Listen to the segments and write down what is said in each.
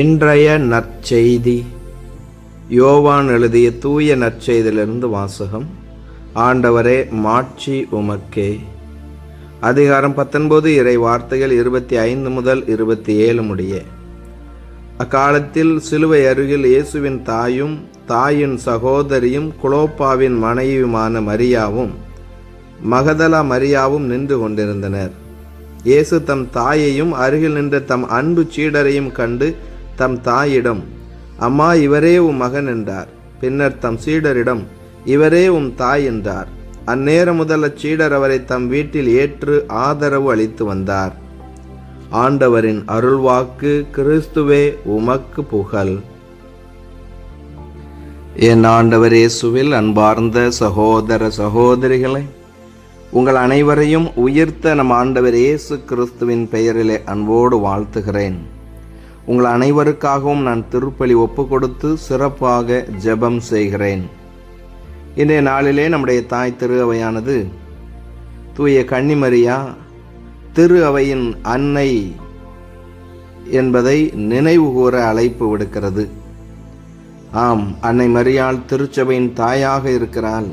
இன்றைய நற்செய்தி. யோவான் எழுதிய தூய நற்செய்தியிலிருந்து வாசகம். ஆண்டவரே மாட்சி உமக்கே. அதிகாரம் பத்தொன்பது இறை வார்த்தைகள் இருபத்தி ஐந்து முதல் இருபத்தி ஏழு முடிய. அக்காலத்தில் சிலுவை அருகில் இயேசுவின் தாயும் தாயின் சகோதரியும் குலோப்பாவின் மனைவியுமான மரியாவும் மகதலா மரியாவும் நின்று கொண்டிருந்தனர். இயேசு தம் தாயையும் அருகில் நின்ற தம் அன்பு சீடரையும் கண்டு தம் தாயிடம் அம்மா இவரே உம் மகன் என்றார். பின்னர் தம் சீடரிடம் இவரே உம் தாய் என்றார். அந்நேரம் முதல் அச்சீடர் அவரை தம் வீட்டில் ஏற்று ஆதரவு அளித்து வந்தார். ஆண்டவரின் அருள்வாக்கு கிறிஸ்துவே உமக்கு புகழ். என் ஆண்டவர் இயேசுவில் அன்பார்ந்த சகோதர சகோதரிகளை உங்கள் அனைவரையும் உயிர்த்த நம் ஆண்டவர் இயேசு கிறிஸ்துவின் பெயரிலே அன்போடு வாழ்த்துகிறேன். உங்கள் அனைவருக்காகவும் நான் திருப்பலி ஒப்பு கொடுத்து சிறப்பாக ஜெபம் செய்கிறேன். இன்றைய நாளிலே நம்முடைய தாய் திரு அவையானது தூய கன்னிமரியா திரு அவையின் அன்னை என்பதை நினைவு கூற அழைப்பு விடுக்கிறது. ஆம் அன்னை மரியாள் திருச்சபையின் தாயாக இருக்கிறாள்.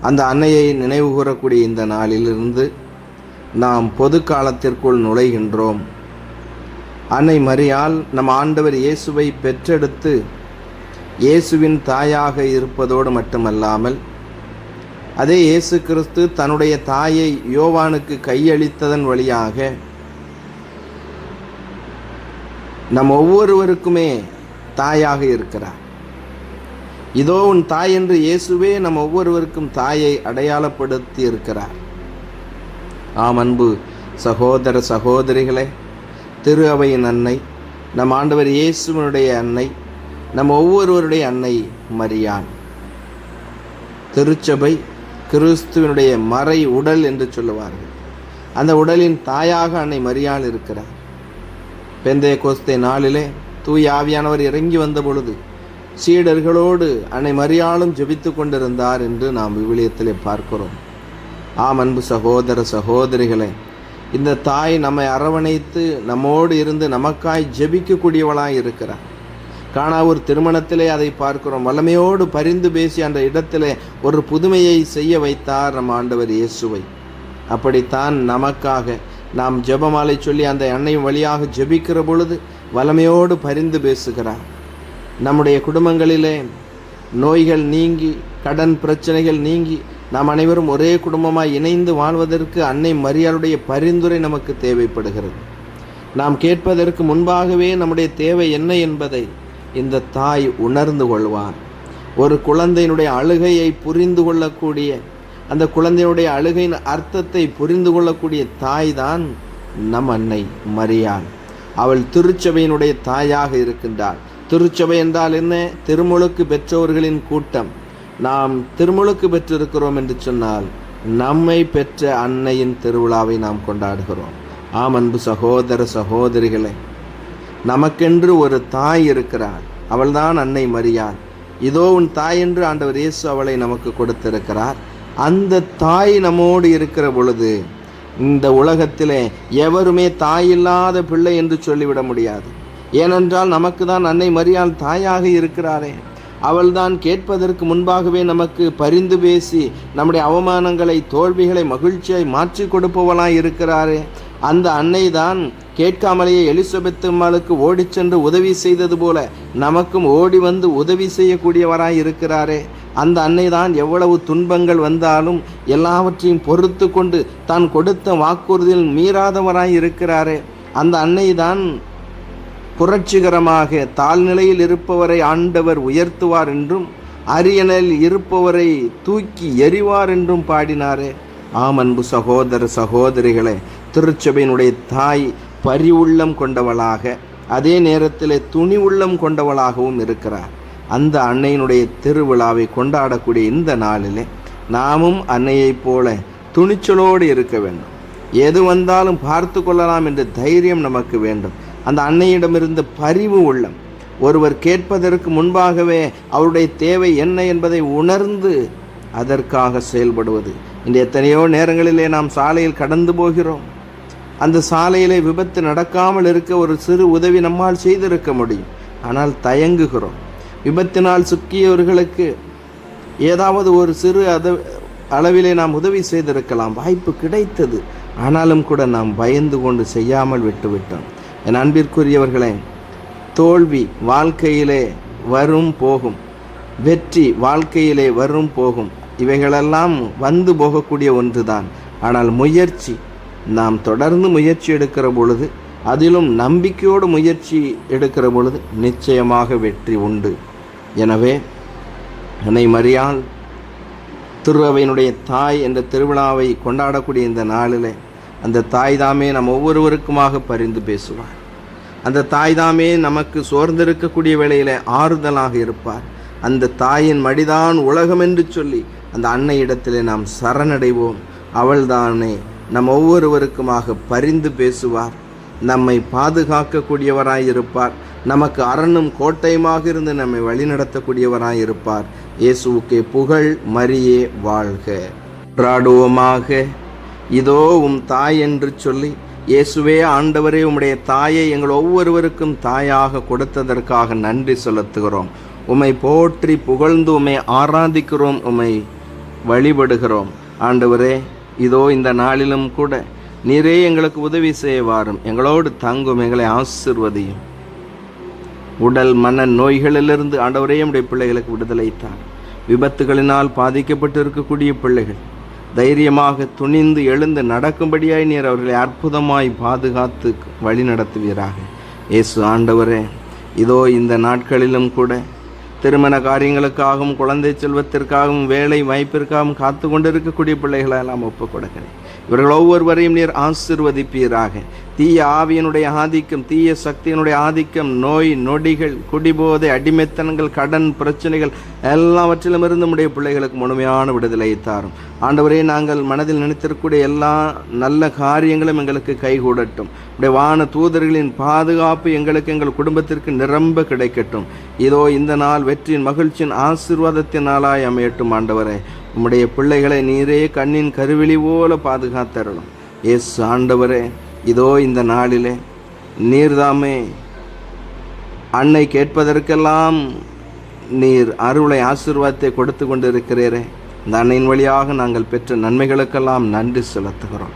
அந்த அன்னையை நினைவு கூறக்கூடிய இந்த நாளிலிருந்து நாம் பொது காலத்திற்குள் நுழைகின்றோம். அன்னை மரியால் நம் ஆண்டவர் இயேசுவை பெற்றெடுத்து இயேசுவின் தாயாக இருப்பதோடு மட்டுமல்லாமல் அதே இயேசு கிறிஸ்து தன்னுடைய தாயை யோவானுக்கு கையளித்ததன் வழியாக நம் ஒவ்வொருவருக்குமே தாயாக இருக்கிறார். இதோ உன் தாய் என்று இயேசுவே நம் ஒவ்வொருவருக்கும் தாயை அடையாளப்படுத்தி இருக்கிறார். ஆம் அன்பு சகோதர சகோதரிகளே திரு அவையின் அன்னை நம் ஆண்டவர் இயேசுவனுடைய அன்னை நம் ஒவ்வொருவருடைய அன்னை மரியான். திருச்சபை கிறிஸ்துவனுடைய மறை உடல் என்று சொல்லுவார்கள். அந்த உடலின் தாயாக அன்னை மரியாள் இருக்கிறார். பெந்தைய கோஸ்தே நாளிலே தூய் ஆவியானவர் இறங்கி வந்த பொழுது சீடர்களோடு அன்னை மரியாளும் ஜெபித்து கொண்டிருந்தார் என்று நாம் விவிலியத்திலே பார்க்கிறோம். ஆம் அன்பு சகோதர சகோதரிகளை இந்த தாய் நம்மை அரவணைத்து நம்மோடு இருந்து நமக்காய் ஜெபிக்கக்கூடியவளாக இருக்கிறார். காணா ஒரு திருமணத்திலே அதை பார்க்கிறோம். வல்லமையோடு பரிந்து பேசி அந்த இடத்திலே ஒரு புதுமையை செய்ய வைத்தார் நம் ஆண்டவர் இயேசுவை. அப்படித்தான் நமக்காக நாம் ஜெபமாலை சொல்லி அந்த அன்னையும் வழியாக ஜெபிக்கிற பொழுது வல்லமையோடு பரிந்து பேசுகிறார். நம்முடைய குடும்பங்களிலே நோய்கள் நீங்கி கடன் பிரச்சனைகள் நீங்கி நாம் அனைவரும் ஒரே குடும்பமாய் இணைந்து வாழ்வதற்கு அன்னை மரியாளுடைய பரிந்துரை நமக்கு தேவைப்படுகிறது. நாம் கேட்பதற்கு முன்பாகவே நம்முடைய தேவை என்ன என்பதை இந்த தாய் உணர்ந்து கொள்வார் ஒரு குழந்தையினுடைய அழுகையை புரிந்து கொள்ளக்கூடிய அந்த குழந்தையினுடைய அழுகையின் அர்த்தத்தை புரிந்து கொள்ளக்கூடிய தாய் தான் நம் அன்னை மரியாள். அவள் திருச்சபையினுடைய தாயாக இருக்கின்றாள். திருச்சபை என்றால் என்ன? திருமுழுக்கு பெற்றோர்களின் கூட்டம். நாம் திருமுழுக்கு பெற்றிருக்கிறோம் என்று சொன்னால் நம்மை பெற்ற அன்னையின் திருவிழாவை நாம் கொண்டாடுகிறோம். ஆம் அன்பு சகோதர சகோதரிகளே நமக்கென்று ஒரு தாய் இருக்கிறாள். அவள்தான் அன்னை மரியாள். இதோ உன் தாய் என்று ஆண்டவர் இயேசு அவளை நமக்கு கொடுத்திருக்கிறார். அந்த தாய் நம்மோடு இருக்கிற பொழுது இந்த உலகத்திலே எவருமே தாயில்லாத பிள்ளை என்று சொல்லிவிட முடியாது. ஏனென்றால் நமக்கு தான் அன்னை மரியாள் தாயாக இருக்கிறாரே அவள்தான் கேட்பதற்கு முன்பாகவே நமக்கு பரிந்து பேசி நம்முடைய அவமானங்களை தோல்விகளை மகிழ்ச்சியாய் மாற்றி கொடுப்பவளாய் இருக்கிறாரே. அந்த அன்னை தான் கேட்காமலேயே எலிசபெத் அம்மாளுக்கு ஓடிச் சென்று உதவி செய்தது போல நமக்கும் ஓடி வந்து உதவி செய்யக்கூடியவராய் இருக்கிறாரே. அந்த அன்னை தான் எவ்வளவு துன்பங்கள் வந்தாலும் எல்லாவற்றையும் பொறுத்து கொண்டு தான் கொடுத்த வாக்குறுதியில் மீறாதவராய் இருக்கிறாரே. அந்த அன்னை தான் புரட்சிகரமாக தாழ்நிலையில் இருப்பவரை ஆண்டவர் உயர்த்துவார் என்றும் அரியணையில் இருப்பவரை தூக்கி எறிவார் என்றும் பாடினாரே. ஆம் அன்பு சகோதர சகோதரிகளே திருச்சபையினுடைய தாய் பரிவுள்ளம் கொண்டவளாக அதே நேரத்தில் துணி உள்ளம் கொண்டவளாகவும் இருக்கிறார். அந்த அன்னையினுடைய திருவிழாவை கொண்டாடக்கூடிய இந்த நாளிலே நாமும் அன்னையைப் போல துணிச்சலோடு இருக்க வேண்டும். எது வந்தாலும் பார்த்து கொள்ளலாம் என்ற தைரியம் நமக்கு வேண்டும். அந்த அன்னையிடமிருந்து பரிவு உள்ளம். ஒருவர் கேட்பதற்கு முன்பாகவே அவருடைய தேவை என்ன என்பதை உணர்ந்து அதற்காக செயல்படுவது. இன்று எத்தனையோ நேரங்களிலே நாம் சாலையில் கடந்து போகிறோம். அந்த சாலையிலே விபத்து நடக்காமல் இருக்க ஒரு சிறு உதவி நம்மால் செய்திருக்க முடியும். ஆனால் தயங்குகிறோம். விபத்தினால் சிக்கியவர்களுக்கு ஏதாவது ஒரு சிறு அத அளவிலே நாம் உதவி செய்திருக்கலாம். வாய்ப்பு கிடைத்தது. ஆனாலும் கூட நாம் பயந்து கொண்டு செய்யாமல் விட்டுவிட்டோம். என் அன்பிற்குரியவர்களே தோல்வி வாழ்க்கையிலே வரும் போகும். வெற்றி வாழ்க்கையிலே வரும் போகும். இவைகளெல்லாம் வந்து போகக்கூடிய ஒன்றுதான். ஆனால் முயற்சி நாம் தொடர்ந்து முயற்சி எடுக்கிற பொழுது அதிலும் நம்பிக்கையோடு முயற்சி எடுக்கிற பொழுது நிச்சயமாக வெற்றி உண்டு. எனவே என்னை மறியால் திருவையினுடைய தாய் என்ற திருவிழாவை கொண்டாடக்கூடிய இந்த நாளிலே அந்த தாய் தாமே நம் ஒவ்வொருவருக்குமாக பரிந்து பேசுவார். அந்த தாய் தாமே நமக்கு சோர்ந்திருக்கக்கூடிய வேளையில் ஆறுதலாக இருப்பார். அந்த தாயின் மடிதான் உலகம் என்று சொல்லி அந்த அன்னை இடத்திலே நாம் சரணடைவோம். அவள்தானே நம் ஒவ்வொருவருக்குமாக பரிந்து பேசுவார். நம்மை பாதுகாக்கக்கூடியவராயிருப்பார். நமக்கு அரணும் கோட்டையுமாக இருந்து நம்மை வழிநடத்தக்கூடியவராயிருப்பார். இயேசுவுக்கே புகழ் மரியே வாழ்க. ராடுவோமாக. இதோ உம் தாய் என்று சொல்லி இயேசுவே ஆண்டவரே உம்முடைய தாயை எங்கள் ஒவ்வொருவருக்கும் தாயாக கொடுத்ததற்காக நன்றி செலுத்துகிறோம். உம்மை போற்றி புகழ்ந்து உம்மை ஆராதிக்கிறோம் உம்மை வழிபடுகிறோம். ஆண்டவரே இதோ இந்த நாளிலும் கூட நீரே எங்களுக்கு உதவி செய்ய வாரும் எங்களோடு தங்கும் எங்களை ஆசிர்வதியும். உடல் மன நோய்களிலிருந்து ஆண்டவரே நம்முடைய பிள்ளைகளுக்கு விடுதலை தார் விபத்துகளினால் பாதிக்கப்பட்டு இருக்கக்கூடிய பிள்ளைகள் தைரியமாக துணிந்து எழுந்து நடக்கும்படியாய் நீர் அவர்களை அற்புதமாய் பாதுகாத்து வழி நடத்துவீராக இயேசு ஆண்டவரே இதோ இந்த நாட்களிலும் கூட திருமண காரியங்களுக்காகவும் குழந்தை செல்வத்திற்காகவும் வேலை வாய்ப்பிற்காகவும் காத்து கொண்டிருக்கக்கூடிய பிள்ளைகளை நாம் ஒப்புக் கொடுக்கிறேன் இவர்கள் ஒவ்வொருவரையும் நீர் ஆசிர்வதிப்பீராக. தீய ஆவியனுடைய ஆதிக்கம் தீய சக்தியினுடைய ஆதிக்கம் நோய் நொடிகள் குடிபோதை அடிமைத்தனங்கள் கடன் பிரச்சனைகள் எல்லாவற்றிலும் இருந்து நம்முடைய பிள்ளைகளுக்கு முழுமையான விடுதலை தாரும். ஆண்டவரே நாங்கள் மனதில் நினைத்திருக்கக்கூடிய எல்லா நல்ல காரியங்களும் எங்களுக்கு கைகூடட்டும். உடைய வான தூதர்களின் பாதுகாப்பு எங்களுக்கு எங்கள் குடும்பத்திற்கு நிரம்ப கிடைக்கட்டும். இதோ இந்த நாள் வெற்றியின் மகிழ்ச்சியின் ஆசிர்வாதத்தின் நாளாய் அமையட்டும் ஆண்டவரே. உம்முடைய பிள்ளைகளை நீரே கண்ணின் கருவிழி போல பாதுகாத்தரணும் எஸ் ஆண்டவரே இதோ இந்த நாளிலே நீர்தாமே. அன்னை கேட்பதற்கெல்லாம் நீர் அருளை ஆசீர்வாதத்தை கொடுத்து கொண்டிருக்கிறீரே. இந்த அன்னையின் வழியாக நாங்கள் பெற்ற நன்மைகளுக்கெல்லாம் நன்றி செலுத்துகிறோம்.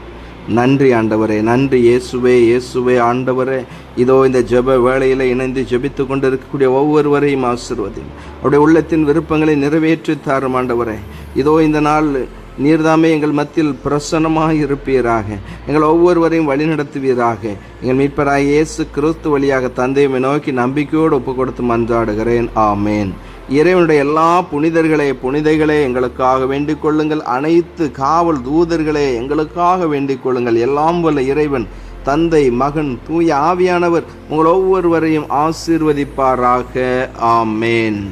நன்றி ஆண்டவரே நன்றி இயேசுவே இயேசுவே ஆண்டவரே. இதோ இந்த ஜெப வேளையில் இணைந்து ஜெபித்து கொண்டிருக்கக்கூடிய ஒவ்வொருவரையும் ஆசிர்வதியும் அவருடைய உள்ளத்தின் விருப்பங்களை நிறைவேற்றி தாரும் ஆண்டவரே. இதோ இந்த நாள் நீர்தாமே எங்கள் மத்தியில் பிரசன்னமாக இருப்பீராக. எங்கள் ஒவ்வொருவரையும் வழிநடத்துவீராக. எங்கள் மீட்பராக இயேசு கிறிஸ்து வழியாக தந்தையை நோக்கி நம்பிக்கையோடு ஒப்பு கொடுத்து மன்றாடுகிறேன். ஆமேன். இறைவனுடைய எல்லா புனிதர்களே புனிதைகளே எங்களுக்காக வேண்டிக் கொள்ளுங்கள். அனைத்து காவல் தூதர்களே எங்களுக்காக வேண்டிக் கொள்ளுங்கள். எல்லாம் வல்ல இறைவன் தந்தை மகன் தூய ஆவியானவர் உங்கள் ஒவ்வொருவரையும் ஆசீர்வதிப்பாராக. ஆமேன்.